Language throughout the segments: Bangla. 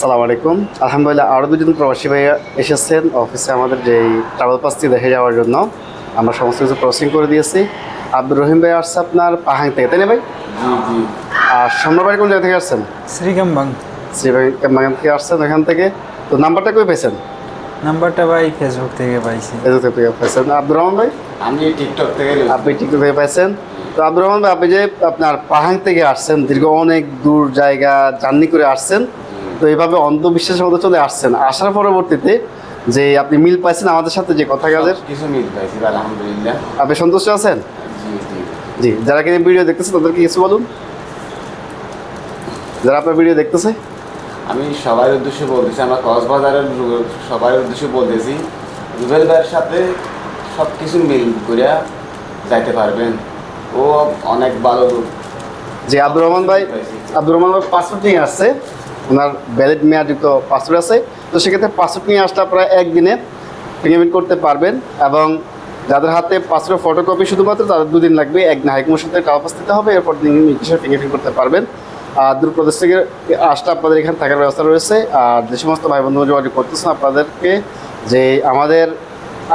সালাম আলাইকুম। আলহামদুলিল্লাহ আরও দুজন প্রবাসী ভাইয়া এসেছেন অফিসে আমাদের যে ট্রাভেল পাসটি দেখে যাওয়ার জন্য। আমরা সমস্ত কিছু প্রসেসিং করে দিয়েছি। আব্দুর রহিম ভাই আসছে আপনার পাহাং থেকে তাই না ভাই? জি জি। আর সম্রাবাড়ি কোন জায়গা থেকে আসছেন? শ্রীকামবাং। শ্রীভাই বাগান থেকে আসছেন ওখান থেকে। তো নাম্বারটা কই পেয়েছেন নাম্বারটা ভাই ফেসবুক থেকে পাইছি। ফেসবুক থেকে পেয়েছেন আব্দুর রহমান ভাই? আমি টিকটক থেকে আপনি টিকটক থেকে পাইছেন। তো আব্দুর রহমান ভাই আপনি যে আপনার পাহাং থেকে আসছেন দীর্ঘ অনেক দূর জায়গা জার্নি করে আসছেন তো এইভাবে অন্ধবিশ্বাসের মধ্যে চলে আসছেন। আসার পরবর্তীতে যে আপনি মিল পাইছেন আমাদের সাথে যে কথা কাজের কিছু মিল পাইছি আলহামদুলিল্লাহ। আপনি সন্তুষ্ট আছেন? জি জি। জি যারা কিনে ভিডিও দেখতেছে তাদেরকে কিছু বলুন। যারা আপনার ভিডিও দেখতেছে। আমি সবার উদ্দেশ্যে বলতেছি আমরা কক্সবাজারের সবার উদ্দেশ্যে বলতেছি রুবেল ভাইয়ের সাথে সব কিছু মিল করে যাইতে পারবেন। ও অনেক ভালো। যে আব্দুর রহমান ভাই আব্দুর রহমান ভাই পাসপোর্ট নিয়ে আসছে। ওনার ভ্যালিড মেয়াদযুক্ত পাসপোর্ট আছে। তো সেক্ষেত্রে পাসপোর্ট নিয়ে আসলে আপনারা একদিনে ফিঙ্গারপ্রিন্ট করতে পারবেন এবং যাদের হাতে পাসপোর্ট ফটোকপি শুধুমাত্র তাদের দুদিন লাগবে। একদিন হাইকমোর সাথে কাগজ দিতে হবে, এরপর দিন নির্দিষ্ট ফিঙ্গারপ্রিন্ট করতে পারবেন। আর দূরপ্রদেশ থেকে আসলে আপনাদের এখানে থাকার ব্যবস্থা রয়েছে। আর যে সমস্ত ভাই বন্ধু যোগাযোগ করতেছেন, আপনাদেরকে যে আমাদের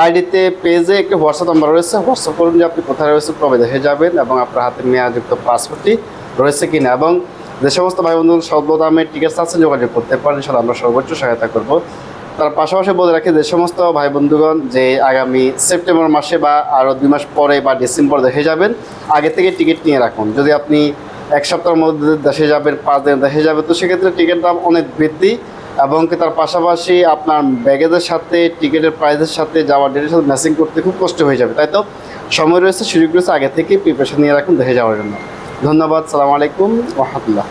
আইডিতে পেজে একটি হোয়াটসঅ্যাপ নাম্বার রয়েছে। হোয়াটসঅ্যাপ করুন যে আপনি কোথায় রয়েছে কবে দেখে যাবেন এবং আপনার হাতে মেয়াদযুক্ত পাসপোর্টটি রয়েছে কিনা। এবং যে সমস্ত ভাই বন্ধু স্বল্প দামে টিকিট আছে, যোগাযোগ করতে পারেন সেটা আমরা সর্বোচ্চ সহায়তা করব। তার পাশাপাশি বলে রাখি, যে সমস্ত ভাই বন্ধুগণ যে আগামী সেপ্টেম্বর মাসে বা আরও দুই মাস পরে বা ডিসেম্বর দেখে যাবেন, আগে থেকে টিকিট নিয়ে রাখুন। যদি আপনি এক সপ্তাহের মধ্যে দেশে যাবেন, পাঁচ দিন দেশে যাবেন, তো সেক্ষেত্রে টিকিটের দাম অনেক বৃদ্ধি এবং তার পাশাপাশি আপনার ব্যাগেজের সাথে টিকিটের প্রাইসের সাথে যাওয়ার ডেটের সাথে ম্যাচিং করতে খুব কষ্ট হয়ে যাবে, তাই তো? সময় রয়েছে, সুযোগ রয়েছে, আগে থেকে প্রিপারেশন নিয়ে রাখুন, দেখে যাওয়ার জন্য। ধন্যবাদ সালাম আলাইকুম রহমতুল্লাহ।